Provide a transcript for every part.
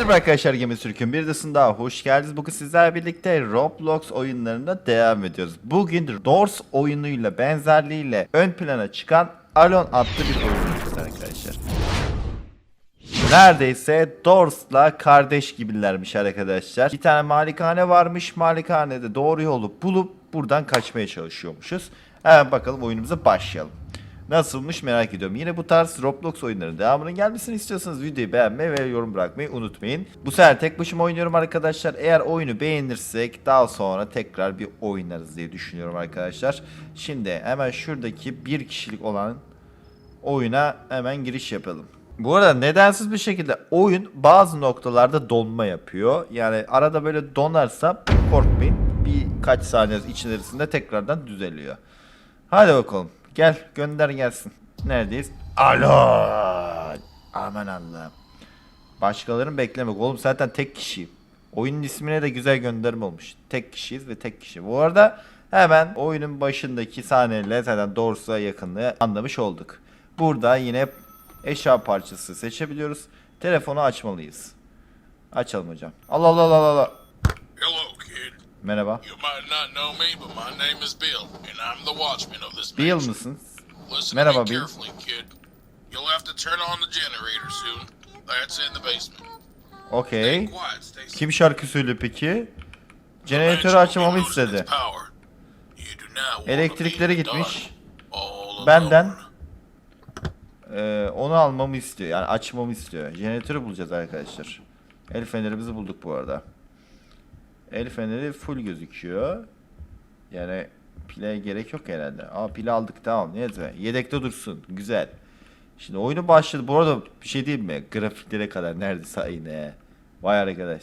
Merhaba arkadaşlar Gemi Türk'ün bir dışında daha hoş geldiniz. Bugün sizlerle birlikte Roblox oyunlarına devam ediyoruz. Bugün Doors oyunuyla benzerliğiyle ön plana çıkan Alon adlı bir oyun oynuyoruz arkadaşlar. Neredeyse Doors'la kardeş gibilermiş arkadaşlar. Bir tane malikane varmış. Malikanede doğru yolu bulup buradan kaçmaya çalışıyormuşuz. Hemen bakalım oyunumuza başlayalım. Nasılmış merak ediyorum. Yine bu tarz Roblox oyunlarının devamının gelmesini istiyorsanız videoyu beğenmeyi ve yorum bırakmayı unutmayın. Bu sefer tek başıma oynuyorum arkadaşlar. Eğer oyunu beğenirsek daha sonra tekrar bir oynarız diye düşünüyorum arkadaşlar. Şimdi hemen şuradaki bir kişilik olan oyuna hemen giriş yapalım. Bu arada nedensiz bir şekilde oyun bazı noktalarda donma yapıyor. Yani arada böyle donarsa korkmayın. Birkaç saniye içerisinde tekrardan düzeliyor. Hadi bakalım. Gel gönder gelsin. Neredeyiz? Alo. Aman Allah'ım. Başkalarını beklemek. Oğlum zaten tek kişiyim. Oyunun ismine de güzel gönderme olmuş. Tek kişiyiz ve tek kişi. Bu arada hemen oyunun başındaki sahneyle zaten Dors'a yakınlığı anlamış olduk. Burada yine eşya parçası seçebiliyoruz. Telefonu açmalıyız. Açalım hocam. Allah Allah Allah Allah. Hello. Merhaba. You might not know me, but my name is Bill, and I'm the watchman of this Bill mansion. mısın? Merhaba, Bill. carefully, kid. You'll have to turn on the generator soon. That's in the basement. Stay Okey. Kim şarkı söylüyor peki? Jeneratörü açmamı istedi. Elektrikleri gitmiş. Benden. Ee, onu almamı istiyor. Yani açmamı istiyor. Jeneratörü bulacağız arkadaşlar. El fenerimizi bulduk bu arada. El feneri full gözüküyor. Yani pile gerek yok herhalde. Aa pil aldık tamam. Neyse. Yedekte dursun. Güzel. Şimdi oyunu başladı. Bu arada bir şey diyeyim mi? Grafiklere kadar neredeyse aynı. Vay arkadaş.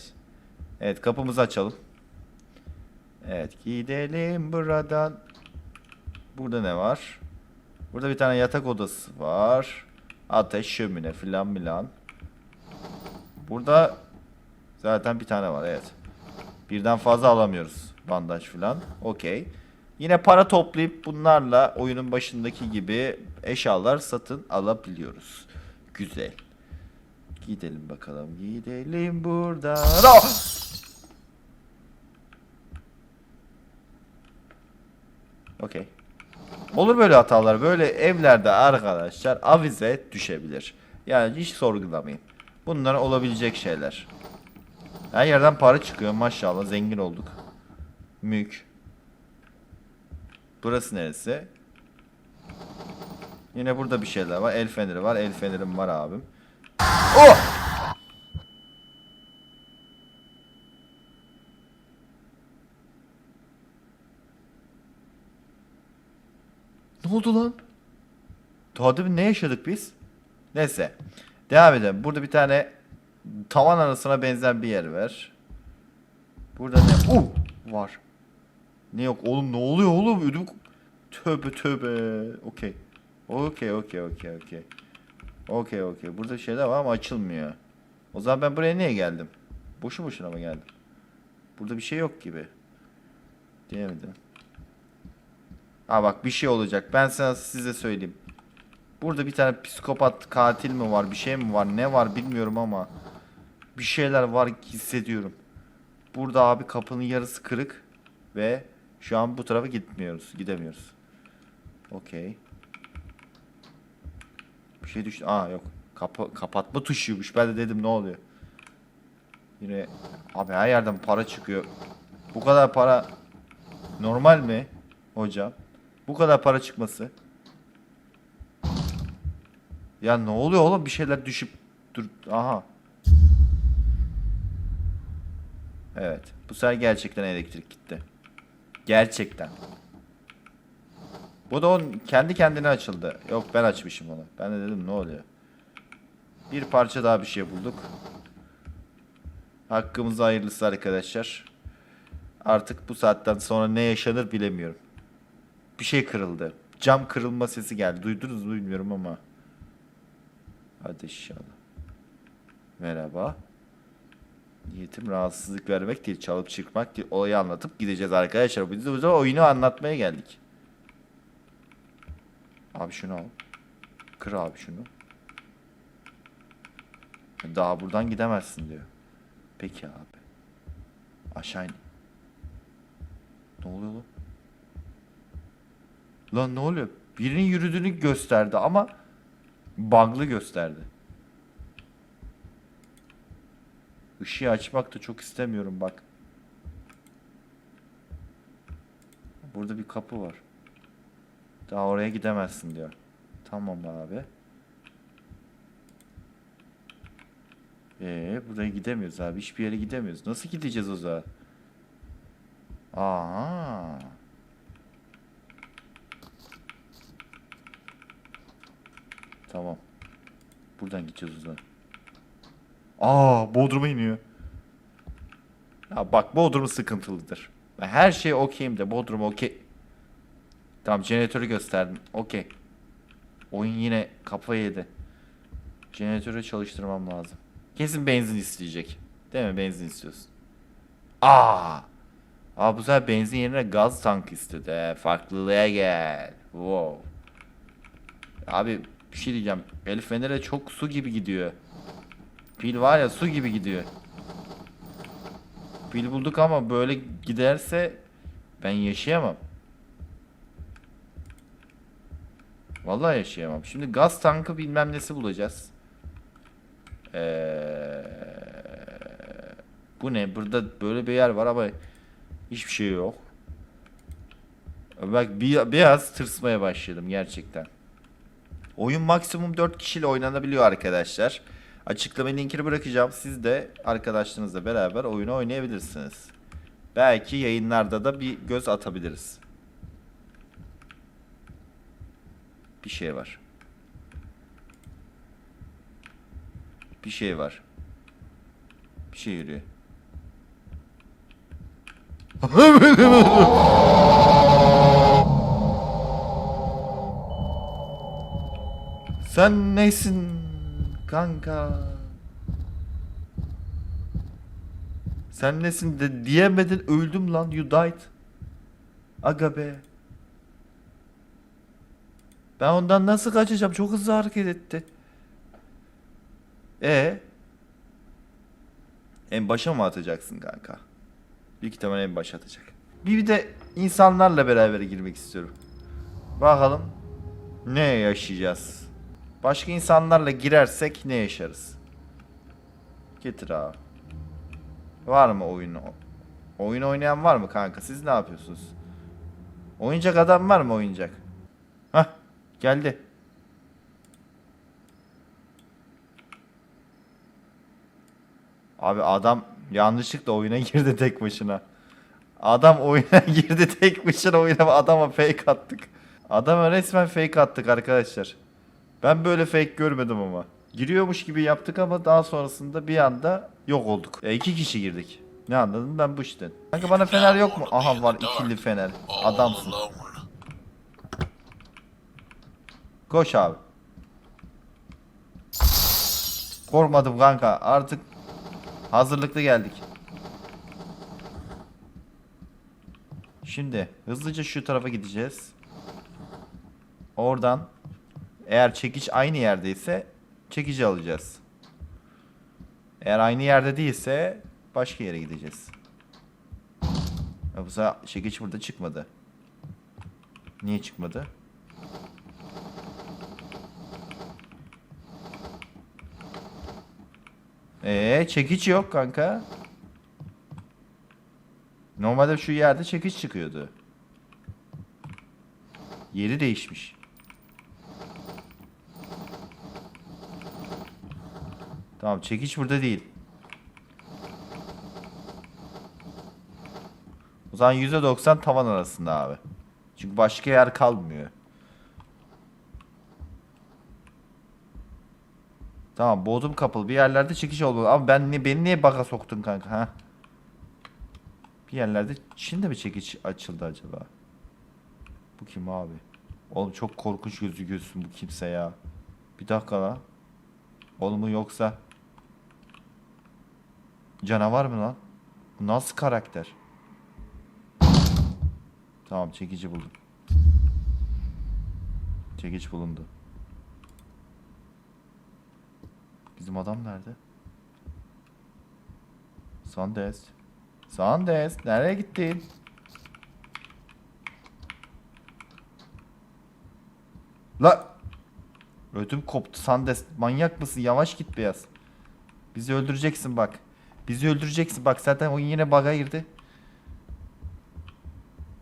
Evet kapımızı açalım. Evet gidelim buradan. Burada ne var? Burada bir tane yatak odası var. Ateş, şömine filan filan. Burada zaten bir tane var evet. Birden fazla alamıyoruz. Bandaj filan. Okey. Yine para toplayıp bunlarla oyunun başındaki gibi eşyalar satın alabiliyoruz. Güzel. Gidelim bakalım. Gidelim buradan. Ah! Okey. Olur böyle hatalar. Böyle evlerde arkadaşlar avize düşebilir. Yani hiç sorgulamayın. Bunlar olabilecek şeyler. Her yerden para çıkıyor maşallah zengin olduk. Mülk. Burası neresi? Yine burada bir şeyler var. El feneri var. El fenerim var abim. Oh! Ne oldu lan? Daha ne yaşadık biz? Neyse. Devam edelim. Burada bir tane tavan arasına benzer bir yer var. Burada ne? Uh! Var. Ne yok oğlum ne oluyor oğlum? Ödüm... Tövbe tövbe. Okey. Okey okey okey okey. Okey okey. Burada şeyler var ama açılmıyor. O zaman ben buraya niye geldim? Boşu boşuna mı geldim? Burada bir şey yok gibi. Diyemedim. Ha bak bir şey olacak. Ben sana size söyleyeyim. Burada bir tane psikopat katil mi var? Bir şey mi var? Ne var bilmiyorum ama bir şeyler var hissediyorum. Burada abi kapının yarısı kırık ve şu an bu tarafa gitmiyoruz. Gidemiyoruz. Okey. Bir şey düştü. Aa yok. Kapa kapatma tuşuymuş. Ben de dedim ne oluyor? Yine abi her yerden para çıkıyor. Bu kadar para normal mi hocam? Bu kadar para çıkması. Ya ne oluyor oğlum? Bir şeyler düşüp dur. Aha. Evet. Bu sefer gerçekten elektrik gitti. Gerçekten. Bu da onun kendi kendine açıldı. Yok ben açmışım onu. Ben de dedim ne oluyor? Bir parça daha bir şey bulduk. Hakkımızda hayırlısı arkadaşlar. Artık bu saatten sonra ne yaşanır bilemiyorum. Bir şey kırıldı. Cam kırılma sesi geldi. Duydunuz mu bilmiyorum ama. Hadi inşallah. Merhaba. Niyetim rahatsızlık vermek değil, çalıp çıkmak değil. Olayı anlatıp gideceğiz arkadaşlar. Biz de burada oyunu anlatmaya geldik. Abi şunu al. Kır abi şunu. Daha buradan gidemezsin diyor. Peki abi. Aşağı in. Ne oluyor lan? Lan ne oluyor? Birinin yürüdüğünü gösterdi ama bug'lı gösterdi. Işığı açmak da çok istemiyorum bak. Burada bir kapı var. Daha oraya gidemezsin diyor. Tamam abi. Ee, buraya gidemiyoruz abi. Hiçbir yere gidemiyoruz. Nasıl gideceğiz o zaman? Aa. Tamam. Buradan gideceğiz o zaman. Aa, Bodrum'a iniyor. Ya bak Bodrum sıkıntılıdır. Ben Her şey okeyim de Bodrum okey. Tamam jeneratörü gösterdim. Okey. Oyun yine kafayı yedi. Jeneratörü çalıştırmam lazım. Kesin benzin isteyecek. Değil mi? Benzin istiyorsun. Aa! Aa bu sefer benzin yerine gaz tank istedi. Farklılığa gel. Wow. Abi bir şey diyeceğim. El fenere çok su gibi gidiyor. Pil var ya su gibi gidiyor. Pil bulduk ama böyle giderse ben yaşayamam. Vallahi yaşayamam. Şimdi gaz tankı bilmem nesi bulacağız. Ee, bu ne? Burada böyle bir yer var ama hiçbir şey yok. Bak bir, biraz tırsmaya başladım gerçekten. Oyun maksimum 4 kişiyle oynanabiliyor arkadaşlar. Açıklama linkini bırakacağım. Siz de arkadaşlarınızla beraber oyunu oynayabilirsiniz. Belki yayınlarda da bir göz atabiliriz. Bir şey var. Bir şey var. Bir şey yürüyor. Sen nesin kanka? Sen nesin de diyemedin öldüm lan you died. Aga be. Ben ondan nasıl kaçacağım? Çok hızlı hareket etti. E en başa mı atacaksın kanka? Büyük ihtimal en başa atacak. Bir de insanlarla beraber girmek istiyorum. Bakalım ne yaşayacağız? Başka insanlarla girersek ne yaşarız? Getir abi. Var mı oyun? Oyun oynayan var mı kanka? Siz ne yapıyorsunuz? Oyuncak adam var mı oyuncak? Hah geldi. Abi adam yanlışlıkla oyuna girdi tek başına. Adam oyuna girdi tek başına oyuna adama fake attık. Adama resmen fake attık arkadaşlar. Ben böyle fake görmedim ama. Giriyormuş gibi yaptık ama daha sonrasında bir anda yok olduk. E, iki kişi girdik. Ne anladın ben bu işten. Kanka bana fener yok mu? Aha var ikili fener. Adamsın. Koş abi. Korkmadım kanka. Artık hazırlıklı geldik. Şimdi hızlıca şu tarafa gideceğiz. Oradan eğer çekiç aynı yerdeyse çekici alacağız. Eğer aynı yerde değilse başka yere gideceğiz. Ya bu sefer çekiç burada çıkmadı. Niye çıkmadı? Ee, çekiç yok kanka. Normalde şu yerde çekiç çıkıyordu. Yeri değişmiş. Tamam çekiç burada değil. O zaman %90 tavan arasında abi. Çünkü başka yer kalmıyor. Tamam bodrum kapalı bir yerlerde çekiş olmalı ama ben ni beni niye baka soktun kanka ha? Bir yerlerde şimdi mi çekiç açıldı acaba? Bu kim abi? Oğlum çok korkunç gözüküyorsun bu kimse ya. Bir dakika la. Oğlum yoksa canavar mı lan? Bu nasıl karakter? Tamam çekici buldum. Çekiç bulundu. Bizim adam nerede? Sandes. Sandes. Nereye gittin? La. Ödüm koptu Sandes. Manyak mısın? Yavaş git biraz. Bizi öldüreceksin bak. Bizi öldüreceksin bak. Zaten oyun yine bug'a girdi.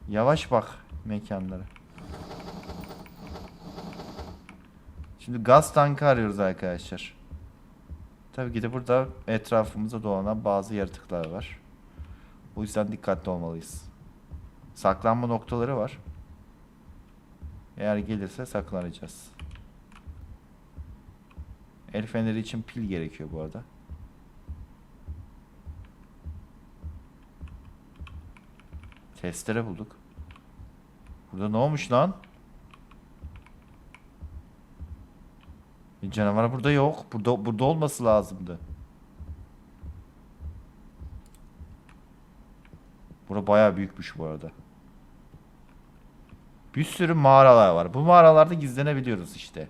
Yavaş bak mekanlara. Şimdi gaz tankı arıyoruz arkadaşlar. Tabii ki de burada etrafımızda dolanan bazı yaratıklar var. O yüzden dikkatli olmalıyız. Saklanma noktaları var. Eğer gelirse saklanacağız. El feneri için pil gerekiyor bu arada. Testere bulduk. Burada ne olmuş lan? Bir canavar burada yok. Burada burada olması lazımdı. Bura bayağı büyükmüş bu arada. Bir sürü mağaralar var. Bu mağaralarda gizlenebiliyoruz işte.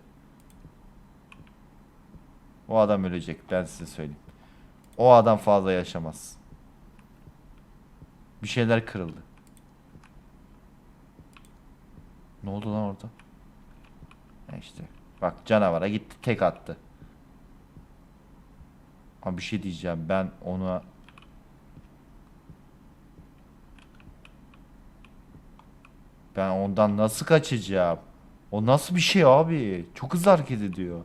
O adam ölecek ben size söyleyeyim. O adam fazla yaşamaz. Bir şeyler kırıldı. Ne oldu lan orada? Ha işte. Bak canavara gitti tek attı. Ama bir şey diyeceğim ben ona Ben ondan nasıl kaçacağım? O nasıl bir şey abi? Çok hızlı hareket ediyor.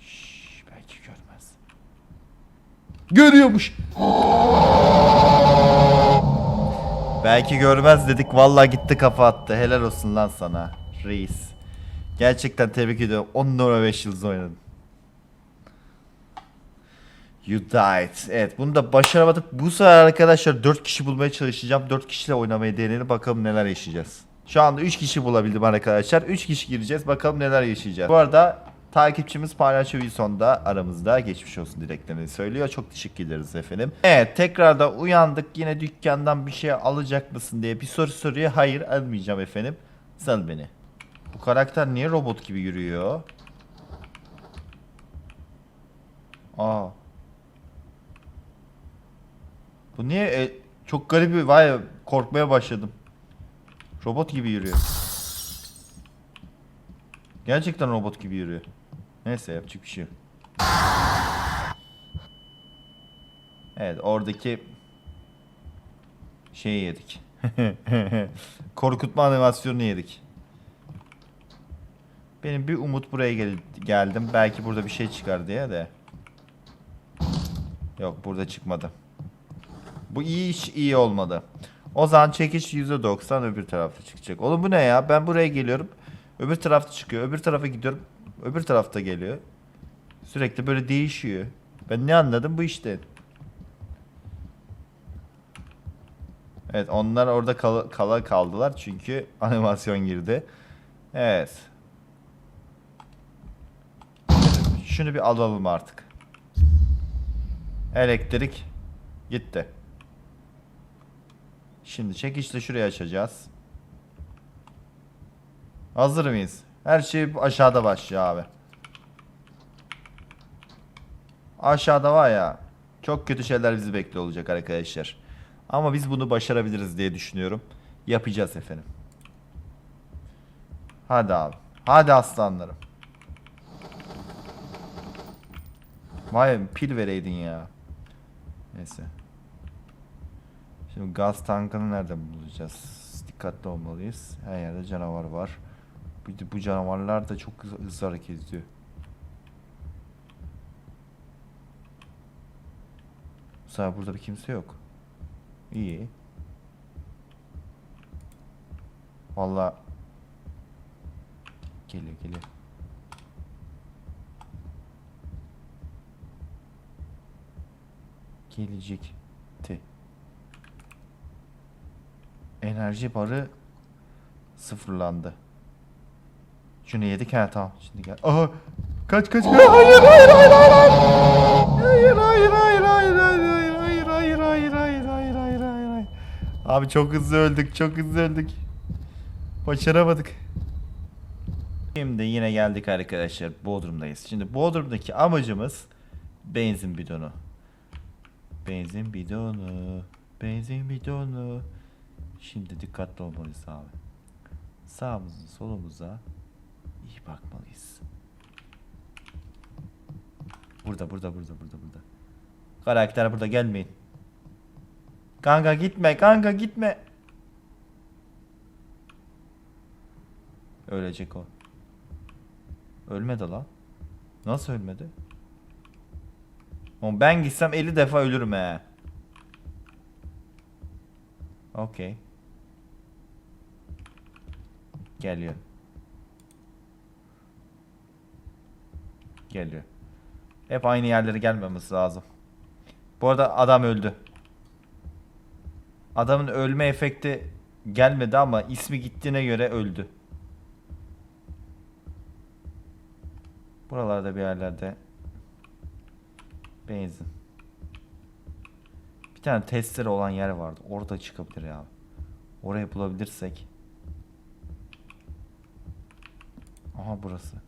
Şşş, belki görmez. Görüyormuş. Belki görmez dedik. Vallahi gitti kafa attı. Helal olsun lan sana. Reis. Gerçekten tebrik ediyorum. 10 numara 5 yıldız oynadın. You died. Evet bunu da başaramadık. Bu sefer arkadaşlar 4 kişi bulmaya çalışacağım. 4 kişiyle oynamayı deneyelim. Bakalım neler yaşayacağız. Şu anda 3 kişi bulabildim arkadaşlar. 3 kişi gireceğiz. Bakalım neler yaşayacağız. Bu arada takipçimiz Paylaşıyor Wilson da aramızda. Geçmiş olsun dileklerini söylüyor. Çok teşekkür ederiz efendim. Evet tekrardan uyandık. Yine dükkandan bir şey alacak mısın diye bir soru soruyor. Hayır almayacağım efendim. Sal beni. Bu karakter niye robot gibi yürüyor? Aa. Bu niye e, çok garip bir vay korkmaya başladım. Robot gibi yürüyor. Gerçekten robot gibi yürüyor. Neyse yapacak bir şey yok. Evet oradaki şeyi yedik. Korkutma animasyonunu yedik. Benim bir umut buraya gel geldim. Belki burada bir şey çıkar diye de. Yok burada çıkmadı. Bu iyi iş iyi olmadı. O zaman çekiş %90 öbür tarafta çıkacak. Oğlum bu ne ya? Ben buraya geliyorum. Öbür tarafta çıkıyor. Öbür tarafa gidiyorum. Öbür tarafta geliyor. Sürekli böyle değişiyor. Ben ne anladım bu işte. Evet onlar orada kala, kala kaldılar çünkü animasyon girdi. Evet. Şunu bir alalım artık. Elektrik gitti. Şimdi çekişle şurayı açacağız. Hazır mıyız? Her şey aşağıda başlıyor abi. Aşağıda var ya çok kötü şeyler bizi bekliyor olacak arkadaşlar. Ama biz bunu başarabiliriz diye düşünüyorum. Yapacağız efendim. Hadi abi. Hadi aslanlarım. Vay pil vereydin ya. Neyse. Şimdi gaz tankını nereden bulacağız? Dikkatli olmalıyız. Her yerde canavar var. De bu canavarlar da çok hızlı, hareket ediyor. Bu sefer burada bir kimse yok. İyi. Vallahi geliyor geliyor. Gelecekti. Enerji barı sıfırlandı. Şunu yedik ha tamam şimdi gel. Aha kaç kaç kaç. Hayır hayır hayır hayır hayır. Hayır hayır hayır hayır hayır hayır hayır hayır hayır hayır hayır hayır hayır hayır. Abi çok hızlı öldük, çok hızlı öldük. Başaramadık. Şimdi yine geldik arkadaşlar. Bodrum'dayız. Şimdi Bodrum'daki amacımız benzin bidonu. Benzin bidonu. Benzin bidonu. Şimdi dikkatli olmalıyız abi. Sağımızın solumuza bakmalıyız. Burada burada burada burada burada. Karakter burada gelmeyin. Kanka gitme kanka gitme. Ölecek o. Ölmedi lan. Nasıl ölmedi? Oğlum ben gitsem 50 defa ölürüm he. Okey. Geliyor. Geliyor. Hep aynı yerlere gelmemesi lazım. Bu arada adam öldü. Adamın ölme efekti gelmedi ama ismi gittiğine göre öldü. Buralarda bir yerlerde benzin. Bir tane testere olan yer vardı. Orada çıkabilir ya. Orayı bulabilirsek. Aha burası.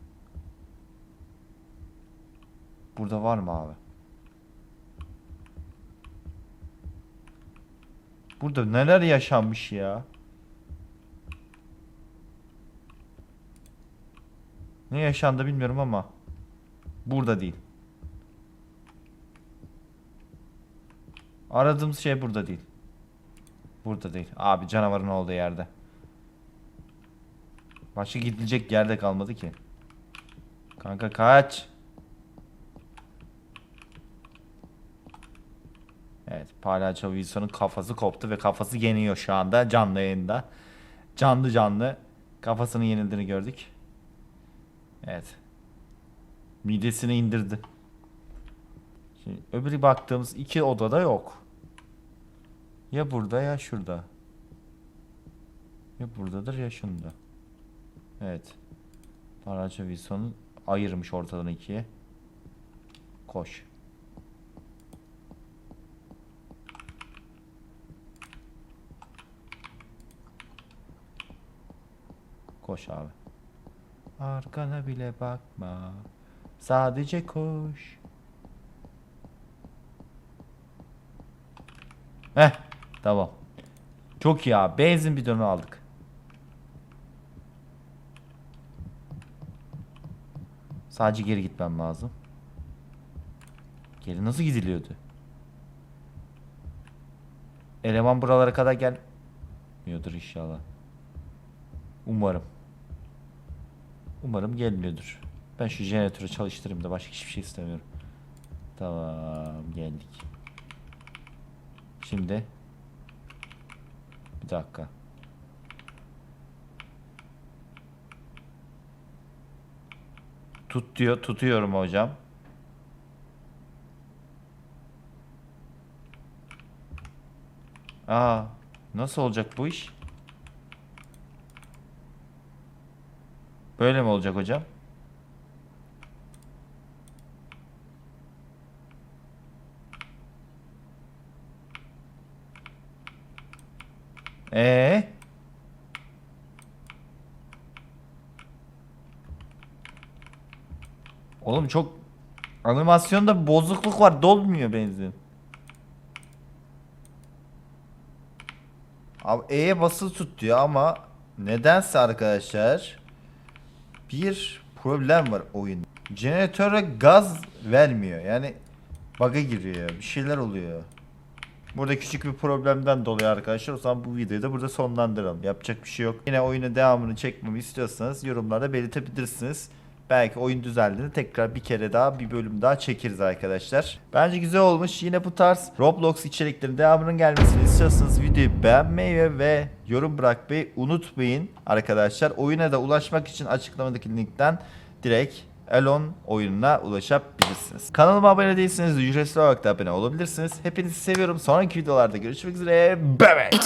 Burada var mı abi? Burada neler yaşanmış ya? Ne yaşandı bilmiyorum ama burada değil. Aradığımız şey burada değil. Burada değil. Abi canavarın olduğu yerde. Başka gidilecek yerde kalmadı ki. Kanka kaç. Evet, Palyaço Wilson'un kafası koptu ve kafası yeniyor şu anda canlı yayında. Canlı canlı kafasının yenildiğini gördük. Evet. Midesini indirdi. Şimdi öbürü baktığımız iki odada yok. Ya burada ya şurada. Ya buradadır ya şunda. Evet. Palyaço Wilson'u ayırmış ortadan ikiye. Koş. Koş abi. Arkana bile bakma. Sadece koş. Heh, tamam. Çok iyi abi. Benzin bidonu aldık. Sadece geri gitmem lazım. Geri nasıl gidiliyordu? Eleman buralara kadar gelmiyordur inşallah. Umarım. Umarım gelmiyordur. Ben şu jeneratörü çalıştırayım da başka hiçbir şey istemiyorum. Tamam geldik. Şimdi bir dakika. Tut diyor. Tutuyorum hocam. Aa, nasıl olacak bu iş? Böyle mi olacak hocam? Ee? Oğlum çok animasyonda bozukluk var. Dolmuyor benzin. Abi E'ye basılı tut diyor ama nedense arkadaşlar bir problem var oyun. Jeneratöre gaz vermiyor. Yani bug'a giriyor. Bir şeyler oluyor. Burada küçük bir problemden dolayı arkadaşlar o zaman bu videoyu da burada sonlandıralım. Yapacak bir şey yok. Yine oyunun devamını çekmemi istiyorsanız yorumlarda belirtebilirsiniz. Belki oyun düzeldiğinde tekrar bir kere daha bir bölüm daha çekeriz arkadaşlar. Bence güzel olmuş. Yine bu tarz Roblox içeriklerin devamının gelmesini istiyorsanız videoyu beğenmeyi ve, yorum bırakmayı unutmayın arkadaşlar. Oyuna da ulaşmak için açıklamadaki linkten direkt Elon oyununa ulaşabilirsiniz. Kanalıma abone değilseniz ücretsiz olarak da abone olabilirsiniz. Hepinizi seviyorum. Sonraki videolarda görüşmek üzere. Bye bye.